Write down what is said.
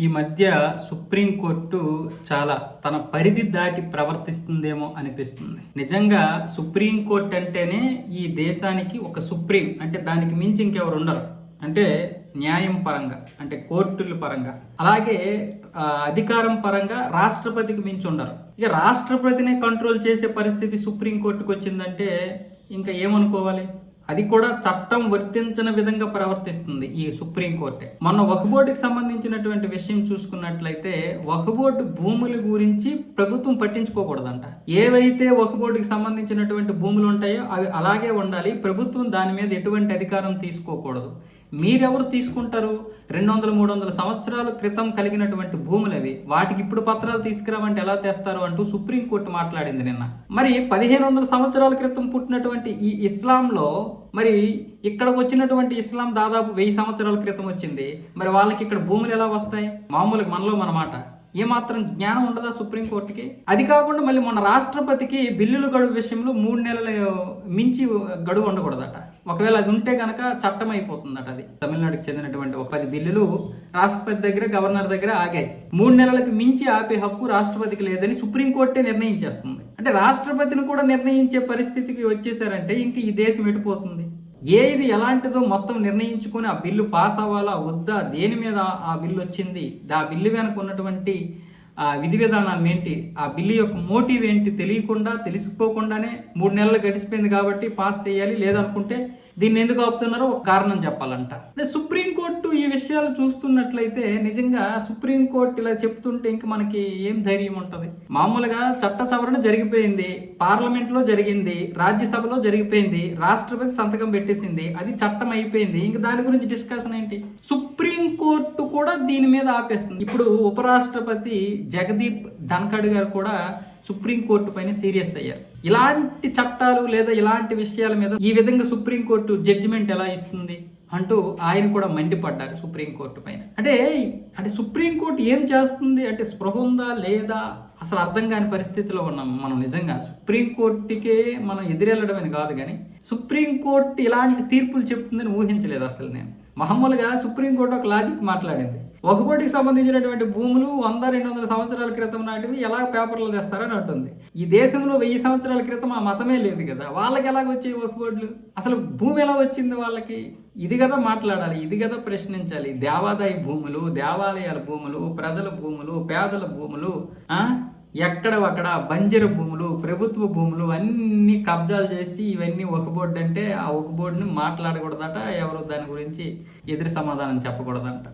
ఈ మధ్య సుప్రీంకోర్టు చాలా తన పరిధి దాటి ప్రవర్తిస్తుందేమో అనిపిస్తుంది. నిజంగా సుప్రీంకోర్టు అంటేనే ఈ దేశానికి ఒక సుప్రీం అంటే దానికి మించి ఇంకెవరు ఉండరు. అంటే న్యాయం పరంగా అంటే కోర్టుల పరంగా. అలాగే అధికారం పరంగా రాష్ట్రపతికి మించి ఉండరు. ఇక రాష్ట్రపతిని కంట్రోల్ చేసే పరిస్థితి సుప్రీంకోర్టుకు వచ్చిందంటే ఇంకా ఏమనుకోవాలి? అది కూడా చట్టం వర్తించిన విధంగా ప్రవర్తిస్తుంది ఈ సుప్రీంకోర్టే మొన్న వక్బోర్డుకి సంబంధించినటువంటి విషయం చూసుకున్నట్లయితే వక్బోర్డు భూముల గురించి ప్రభుత్వం పట్టించుకోకూడదంట. ఏవైతే వక్బోర్డుకి సంబంధించినటువంటి భూములు ఉంటాయో అవి అలాగే ఉండాలి. ప్రభుత్వం దాని మీద ఎటువంటి అధికారం తీసుకోకూడదు. మీరెవరు తీసుకుంటారు? రెండు వందల మూడు వందల సంవత్సరాల క్రితం కలిగినటువంటి భూములు అవి. వాటికి ఇప్పుడు పత్రాలు తీసుకురావంటే ఎలా తెస్తారు అంటూ సుప్రీంకోర్టు మాట్లాడింది నిన్న. మరి పదిహేను వందల సంవత్సరాల క్రితం పుట్టినటువంటి ఈ ఇస్లాంలో మరి ఇక్కడికి వచ్చినటువంటి ఇస్లాం దాదాపు వెయ్యి సంవత్సరాల క్రితం వచ్చింది. మరి వాళ్ళకి ఇక్కడ భూములు ఎలా వస్తాయి? మామూలుగా మనలో మన మాట. ఏమాత్రం జ్ఞానం ఉండదా సుప్రీంకోర్టుకి అది కాకుండా మళ్ళీ మన రాష్ట్రపతికి బిల్లుల గడువు విషయంలో మూడు నెలలు మించి గడువు ఉండకూడదట. ఒకవేళ అది ఉంటే కనుక చట్టం అయిపోతుందట అది. తమిళనాడుకి చెందినటువంటి ఒక పది బిల్లులు రాష్ట్రపతి దగ్గర గవర్నర్ దగ్గర ఆగాయి. మూడు నెలలకు మించి ఆపే హక్కు రాష్ట్రపతికి లేదని సుప్రీంకోర్టే నిర్ణయించేస్తుంది. అంటే రాష్ట్రపతిని కూడా నిర్ణయించే పరిస్థితికి వచ్చేసారంటే ఇంక ఈ దేశం ఎటుపోతుంది ఏది ఎలాంటిదో మొత్తం నిర్ణయించుకొని ఆ బిల్లు పాస్ అవ్వాలా? వద్దా? దేని మీద ఆ బిల్లు వచ్చింది? ఆ బిల్లు వెనక ఉన్నటువంటి ఆ విధి విధానాలు ఏంటి? ఆ బిల్లు యొక్క మోటివ్ ఏంటి తెలియకుండా తెలిసిపోకుండానే మూడు నెలలు గడిచిపోయింది కాబట్టి పాస్ చేయాలి లేదనుకుంటే దీన్ని ఎందుకు ఆపుతున్నారో ఒక కారణం చెప్పాలంట. అంటే సుప్రీంకోర్టు ఈ విషయాలు చూస్తున్నట్లయితే నిజంగా సుప్రీంకోర్టు ఇలా చెప్తుంటే ఇంక మనకి ఏం ధైర్యం ఉంటుంది? మామూలుగా చట్ట సవరణ జరిగిపోయింది పార్లమెంట్లో జరిగింది రాజ్యసభలో జరిగిపోయింది రాష్ట్రపతి సంతకం పెట్టేసింది అది చట్టం అయిపోయింది. ఇంక దాని గురించి డిస్కషన్ ఏంటి? సుప్రీంకోర్టు కూడా దీని మీద ఆపేస్తుంది. ఇప్పుడు ఉపరాష్ట్రపతి జగదీప్ ధన్ఖడ్ గారు కూడా సుప్రీంకోర్టు పైన సీరియస్ అయ్యారు. ఇలాంటి చట్టాలు లేదా ఇలాంటి విషయాల మీద ఈ విధంగా సుప్రీంకోర్టు జడ్జిమెంట్ ఎలా ఇస్తుంది అంటూ ఆయన కూడా మండిపడ్డారు సుప్రీంకోర్టు పైన. అంటే అంటే సుప్రీంకోర్టు ఏం చేస్తుంది? అంటే స్పృహ ఉందా? లేదా? అసలు అర్థం కాని పరిస్థితిలో ఉన్నాం మనం నిజంగా. సుప్రీంకోర్టుకే మనం ఎదురెళ్ళడమని కాదు కానీ సుప్రీంకోర్టు ఇలాంటి తీర్పులు చెప్తుందని ఊహించలేదు అసలు నేను. మామూలుగా సుప్రీంకోర్టు ఒక లాజిక్ మాట్లాడింది. ఒకబోటికి సంబంధించినటువంటి భూములు వంద రెండు వందల సంవత్సరాల క్రితం నాటివి ఎలా పేపర్లు తెస్తారని అంటుంది. ఈ దేశంలో వెయ్యి సంవత్సరాల క్రితం ఆ మతమే లేదు కదా. వాళ్ళకి ఎలాగ వచ్చాయి ఒకబోట్లు అసలు భూమి ఎలా వచ్చింది వాళ్ళకి? ఇది కదా మాట్లాడాలి ఇది కదా ప్రశ్నించాలి. దేవాదాయ భూములు దేవాలయాల భూములు ప్రజల భూములు పేదల భూములు ఆ? ఎక్కడ అక్కడ బంజరు భూములు ప్రభుత్వ భూములు అన్ని కబ్జాలు చేసి ఇవన్నీ ఒక బోర్డు అంటే ఆ ఒక బోర్డుని మాట్లాడకూడదట ఎవరు దాని గురించి ఎదురు సమాధానం చెప్పకూడదంట.